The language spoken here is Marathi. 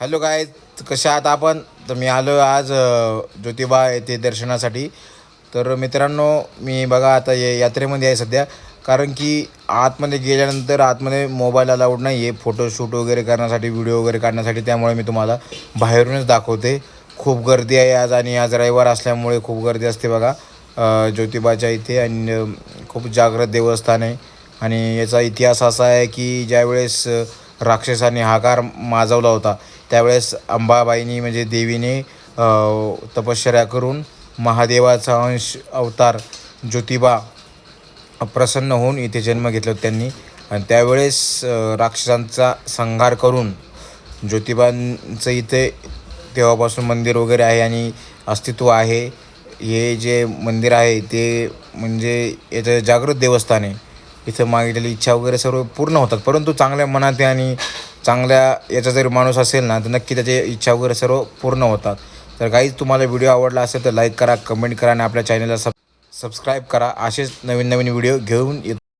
हॅलो काय कशा आहात आपण? तर मी आलो आज ज्योतिबा येथे दर्शनासाठी. तर मित्रांनो मी बघा आता ये यात्रेमध्ये आहे सध्या. कारण की आतमध्ये गेल्यानंतर आतमध्ये मोबाईल अलाउड नाही आहे फोटोशूट वगैरे करण्यासाठी व्हिडिओ वगैरे काढण्यासाठी त्यामुळे मी तुम्हाला बाहेरूनच दाखवते. खूप गर्दी आहे आज आणि आज रविवार असल्यामुळे खूप गर्दी असते बघा. ज्योतिबाच्या इथे आणि खूप जागृत देवस्थान आहे. आणि याचा इतिहास असा आहे की ज्यावेळेस राक्षसाने हाकार माजवला होता. त्यावेळेस अंबाबाईनी म्हणजे देवीने तपश्चर्या करून महादेवाचा अंश अवतार ज्योतिबा प्रसन्न होऊन इथे जन्म घेतला त्यांनी. आणि त्यावेळेस राक्षसांचा संहार करून ज्योतिबांचं इथे तेव्हापासून मंदिर वगैरे आहे आणि अस्तित्व आहे. हे जे मंदिर आहे ते म्हणजे याचं जागृत देवस्थान आहे. इथं मागितलेली इच्छा वगैरे सर्व पूर्ण होतात. परंतु चांगल्या मनात आणि चांगल्या याचा जर माणूस असेल ना तर नक्की त्याचे इच्छा वगैरे सर्व पूर्ण होतात. तर काहीच तुम्हाला व्हिडिओ आवडला असेल तर लाईक करा कमेंट करा आणि आपल्या चॅनलला सब सबस्क्राईब करा. असेच नवीन नवीन व्हिडिओ घेऊन येतो.